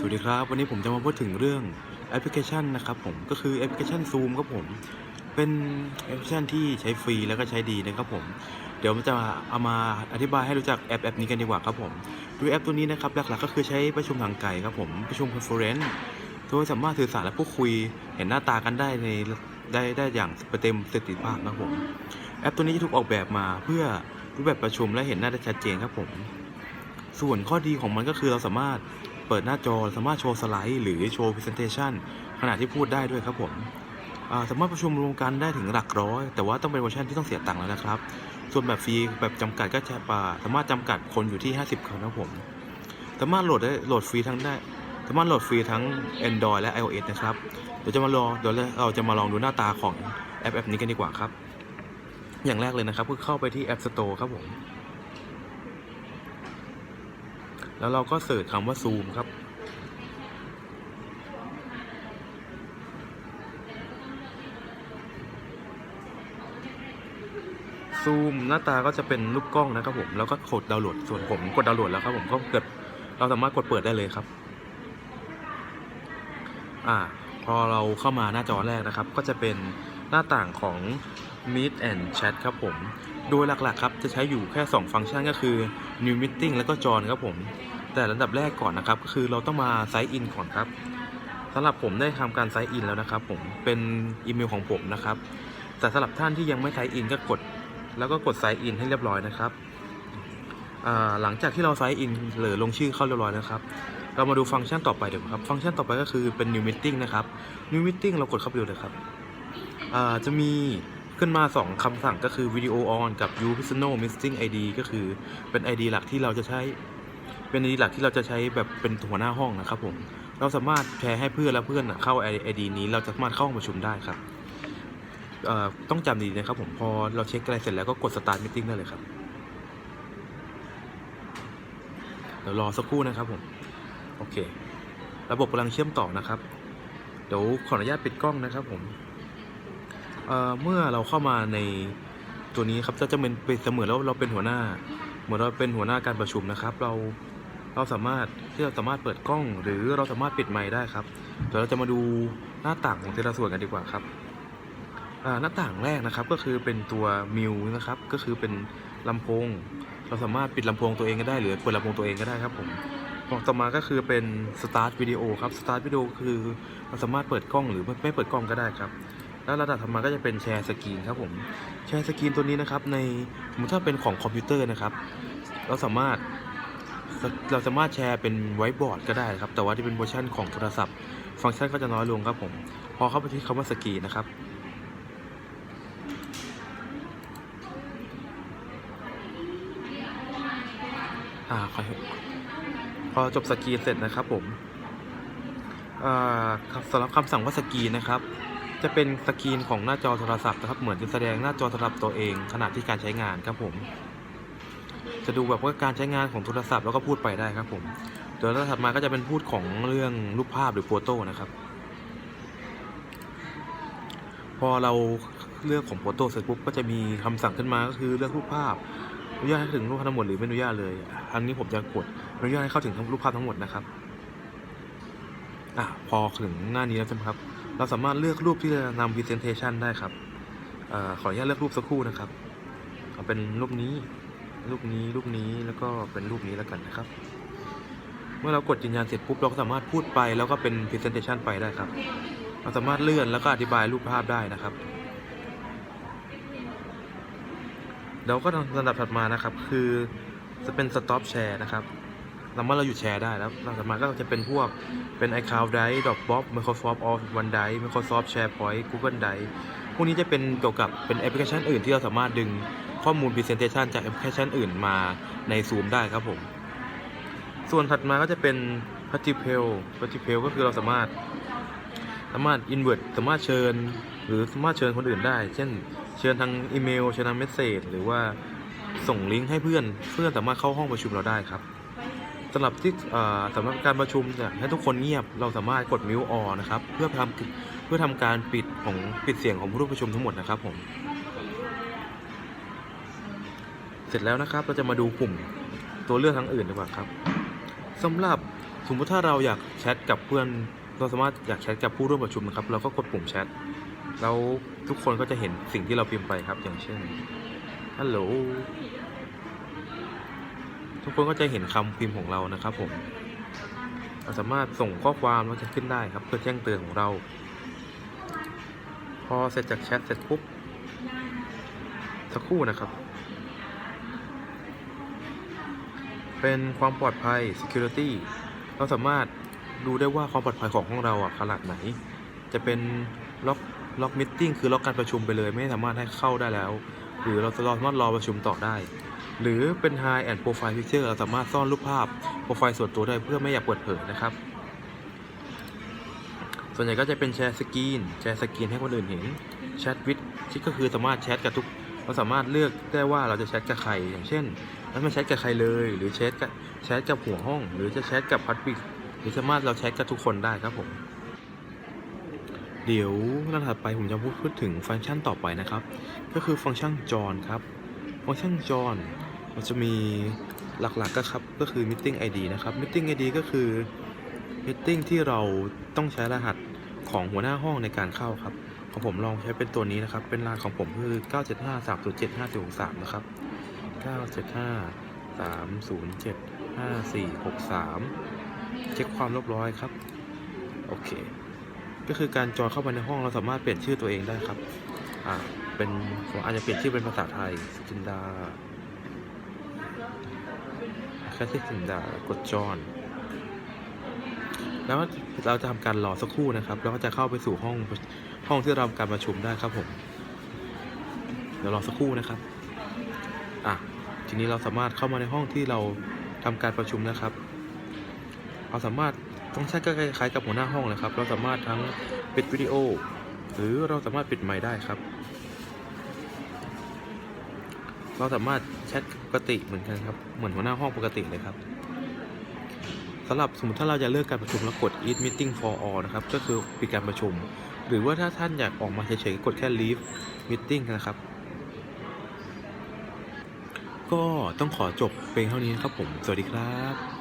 สวัสดีครับ วันนี้ผมจะมาพูดถึงเรื่องแอปพลิเคชันนะครับผมก็คือแอปพลิเคชัน Zoom ครับผมเป็นแอปพลิเคชันที่ใช้ฟรีแล้วก็ใช้ดีนะครับผมเดี๋ยวผมจะเอามาอธิบายให้รู้จักแอปแอปนี้กันดีกว่าครับผมโดยแอปตัวนี้นะครับหลักๆก็คือใช้ประชุมทางไกลครับผมประชุมคอนเฟอเรนซ์โดยสามารถสื่อสารและพูดคุยเห็นหน้าตากันได้ในได้ได้อย่างเต็มประสิทธิภาพนะครับผมแอปตัวนี้จะถูกออกแบบมาเพื่อรูปแบบประชุมและเห็นหน้าได้ชัดเจนครับผม ส่วนข้อดีของมันก็คือเราสามารถ เปิดหน้าจอสามารถโชว์สไลด์ หรือโชว์ Presentation ขณะที่พูดได้ด้วยครับผมสามารถประชุมรวมกันได้ถึงหลักร้อย แต่ว่าต้องเป็นเวอร์ชันที่ต้องเสียตังค์แล้วนะครับ ส่วนแบบฟรีแบบจำกัดก็จะปาสามารถจำกัดคนอยู่ที่ 50 คนนะครับผม สามารถโหลดได้โหลดฟรีทั้งได้ สามารถโหลดฟรีทั้ง Android และ iOS นะครับ เดี๋ยวจะมาลองเดี๋ยวเราจะมาลองดูหน้าตาของแอปแอปนี้กันดีกว่าครับ อย่างแรกเลยนะครับคือเข้าไปที่ App Store ครับผม แล้วเราก็เสิร์ชคำว่า Zoom ครับ ซูมหน้าตาก็จะเป็นรูปกล้องนะครับผม แล้วก็กดดาวน์โหลด ส่วนผมกดดาวน์โหลดแล้วครับผมก็เกิดเราสามารถกดเปิดได้เลยครับ อ่า พอเราเข้ามาหน้าจอแรกนะครับ ก็จะเป็นหน้าต่างของ Meet and Chat ครับผม โดยหลักๆครับจะใช้อยู่แค่ 2 ฟังก์ชันก็คือ New Meeting แล้วก็ Join ครับผม แต่ระดับแรกก่อนนะครับ ก็คือเราต้องมา Sign In ก่อนครับสำหรับผมได้ทำการ Sign In แล้วนะครับ ผมเป็นอีเมลของผมนะครับ แต่สำหรับท่านที่ยังไม่ Sign In ก็กด แล้วก็กด Sign In ให้เรียบร้อยนะครับหลังจากที่เรา Sign In หรือลงชื่อเข้าเรียบร้อยนะครับ เรามาดูฟังก์ชันต่อไปเดี๋ยวครับ ฟังก์ชันต่อไปก็คือเป็น New Meeting นะครับ New Meeting เรากดเข้าไปดูเลยครับจะมี ขึ้นมา 2คำสั่งก็คือ Video On กับ You Personal Meeting ID ก็คือเป็น ID หลักที่เราจะใช้เป็น ID หลักที่เราจะใช้แบบเป็นหัวหน้าห้องนะครับผมเราสามารถแชร์ให้เพื่อนและเพื่อนน่ะเข้า ID นี้เราจะสามารถเข้าห้องประชุมได้ครับต้องจำดีนะครับผมพอเราเช็คอะไรเสร็จแล้วก็กด Start Meeting ได้เลยครับเดี๋ยวรอสักครู่นะครับผม โอเค ระบบกำลังเชื่อมต่อนะครับ เดี๋ยวขออนุญาตปิดกล้องนะครับผม เมื่อเราเข้ามาในตัวนี้ครับจะจะเป็นเป็นเสมือนแล้วเราเป็นหัวหน้า เหมือนเราเป็นหัวหน้าการประชุมนะครับ เราเราสามารถที่เราสามารถเปิดกล้อง หรือเราสามารถปิดไมค์ได้ครับเดี๋ยวเราจะมาดูหน้าต่างของแต่ละส่วนกันดีกว่าครับหน้าต่างแรกนะครับก็คือเป็นตัวมิวนะครับก็คือเป็นลำโพง เราสามารถปิดลำโพงตัวเองก็ได้หรือเปิดลำโพงตัวเองก็ได้ครับผมต่อมาก็คือเป็น start video ครับ start video คือเราสามารถเปิดกล้องหรือไม่เปิดกล้องก็ได้ครับ แล้วระดับถัดมาก็จะเป็นแชร์สกรีนครับผมแชร์สกรีนตัวนี้นะครับในถ้าเป็นของคอมพิวเตอร์นะครับ เราสามารถเราสามารถแชร์เป็นไวท์บอร์ดก็ได้ครับ แต่ว่าที่เป็นเวอร์ชันของโทรศัพท์ ฟังก์ชันก็จะน้อยลงครับผม พอเข้าไปที่คำว่าสกรีนนะครับอ่าขอพอจบสกรีนเสร็จนะครับผมอ่าสำหรับคำสั่งว่าสกรีนนะครับ จะเป็นสกรีนของหน้าจอโทรศัพท์นะครับเหมือนจะแสดงหน้าจอโทรศัพท์ตัวเองขณะที่การใช้งานครับผม จะดูแบบว่าการใช้งานของโทรศัพท์แล้วก็พูดไปได้ครับผมเดี๋ยวถัดมาก็จะเป็นพูดของเรื่องรูปภาพหรือโฟโต้นะครับ พอเราเลือกของโฟโต้เสร็จปุ๊บก็จะมีคำสั่งขึ้นมาก็คือเลือกรูปภาพอนุญาตให้ถึงรูปภาพทั้งหมดหรือไม่อนุญาตเลยอันนี้ผมจะกดอนุญาตให้เข้าถึงรูปภาพทั้งหมดนะครับอะพอถึงหน้านี้แล้วใช่ไหมครับ เราสามารถเลือกรูปที่จะนำ presentation ได้ครับอขออนุญาตเลือกรูปสักครู่นะครับเอาเป็นรูปนี้ รูปนี้ รูปนี้ แล้วก็เป็นรูปนี้แล้วกันนะครับ เมื่อเรากดยืนยันเสร็จปุ๊บเราก็สามารถพูดไปแล้วก็เป็น presentation ไปได้ครับ เราสามารถเลื่อนแล้วก็อธิบายรูปภาพได้นะครับเดี๋ยวก็ลำดับถัดมานะครับ คือจะเป็น stop share นะครับ สามารถเราหยุดแชร์ได้แล้วเราสามาก็จะเป็นพวกเป็น iCloud Drive Dropbox Microsoft Office OneDrive Microsoft SharePoint Google Drive พวกนี้จะเป็นเกี่ยวกับเป็นแอปพลิเคชันอื่นที่เราสามารถดึงข้อมูล Presentation จากแอปพลิเคชันอื่นมาใน Zoom ได้ครับผม ส่วนถัดมาก็จะเป็น Participate Participate ก็คือเราสามารถ สามารถ invert สามารถเชิญ หรือสามารถเชิญคนอื่นได้ เช่น เชิญทางอีเมล เชิญทางเมสเซจหรือว่าส่งลิงก์ให้เพื่อน เพื่อนสามารถเข้าห้องประชุมเราได้ครับ สำหรับที่สำหรับการประชุมเนี่ยให้ทุกคนเงียบเราสามารถกดมิวออนะครับเพื่อทำเพื่อทำการปิดของปิดเสียงของผู้ร่วมประชุมทั้งหมดนะครับผมเสร็จแล้วนะครับเราจะมาดูกลุ่มตัวเลือกทั้งอื่นดีกว่าครับสำหรับสมมติถ้าเราอยากแชทกับเพื่อนเราสามารถอยากแชทกับผู้ร่วมประชุมนะครับ เราก็กดปุ่มแชทแล้วทุกคนก็จะเห็นสิ่งที่เราพิมพ์ไปครับ อย่างเช่นฮัลโหล ทุกคนก็จะเห็นคำพิมพ์ของเรานะครับผมเราสามารถส่งข้อความแล้วจะขึ้นได้ครับ เพื่อแจ้งเตือนของเรา พอเสร็จจากแชทเสร็จปุ๊บสักครู่นะครับ เป็นความปลอดภัย security เราสามารถดูได้ว่าความปลอดภัยของห้องเราอะขนาดไหน จะเป็นล็อกล็อกมิทติ้งคือล็อกการประชุมไปเลย ไม่สามารถให้เข้าได้แล้ว หรือเราสามารถรอประชุมต่อได้ หรือเป็น High and Profile Picture เราสามารถซ่อนรูปภาพโปรไฟล์ส่วนตัวได้เพื่อไม่อยากเปิดเผยนะครับ ส่วนใหญ่ก็จะเป็นแชร์สกรีนแชร์สกรีนให้คนอื่นเห็นแชทวิดที่ก็คือสามารถแชทกับทุกเราสามารถเลือกได้ว่าเราจะแชทกับใคร อย่างเช่นเราไม่แชทกับใครเลย หรือแชทกับแชทกับหัวห้อง หรือจะแชทกับพัดบิกหรือสามารถเราแชทกับทุกคนได้ครับผมเดี๋ยวหน้าถัดไปผมจะพูดพูดถึงฟังก์ชันต่อไปนะครับ ก็คือฟังก์ชันจอนครับ ฟังก์ชันจอนันจะมีหลักๆก็ครับก็คือ meeting ID นะครับ meeting ID ก็คือ meeting ที่เราต้องใช้รหัสของหัวหน้าห้องในการเข้าครับ ของผมลองใช้เป็นตัวนี้นะครับ เป็นรหัสของผมคือ 975 307 5463 นะครับ 975 307 5463 เช็คความเรียบร้อยครับ โอเค ก็คือการจอยเข้ามาในห้องเราสามารถเปลี่ยนชื่อตัวเองได้ครับ อ่า เป็นผมอาจจะเปลี่ยนชื่อเป็นภาษาไทยสจินดา ค่ที่สจินดากดจอนแล้วเราจะทำการรอสักครู่นะครับ แล้วก็จะเข้าไปสู่ห้องห้องที่เราทำการประชุมได้ครับผม เดี๋ยวรอสักครู่นะครับ อะ ทีนี้เราสามารถเข้ามาในห้องที่เราทำการประชุมนะครับ เราสามารถฟังก์ชันก็คล้ายๆกับหัวหน้าห้องเลยครับ เราสามารถทั้งปิดวิดีโอ หรือเราสามารถปิดไมค์ได้ครับ เราสามารถแชทปกติเหมือนกันครับ เหมือนหัวหน้าห้องปกติเลยครับสำหรับสมมติถ้าเราจะเลิกการประชุมแล้วกด eat meeting for all นะครับ ก็คือปิดการประชุม หรือว่าถ้าท่านอยากออกมาเฉยๆกดแค่ leave meeting นะครับ ก็ต้องขอจบเพียงเท่านี้นะครับผม สวัสดีครับ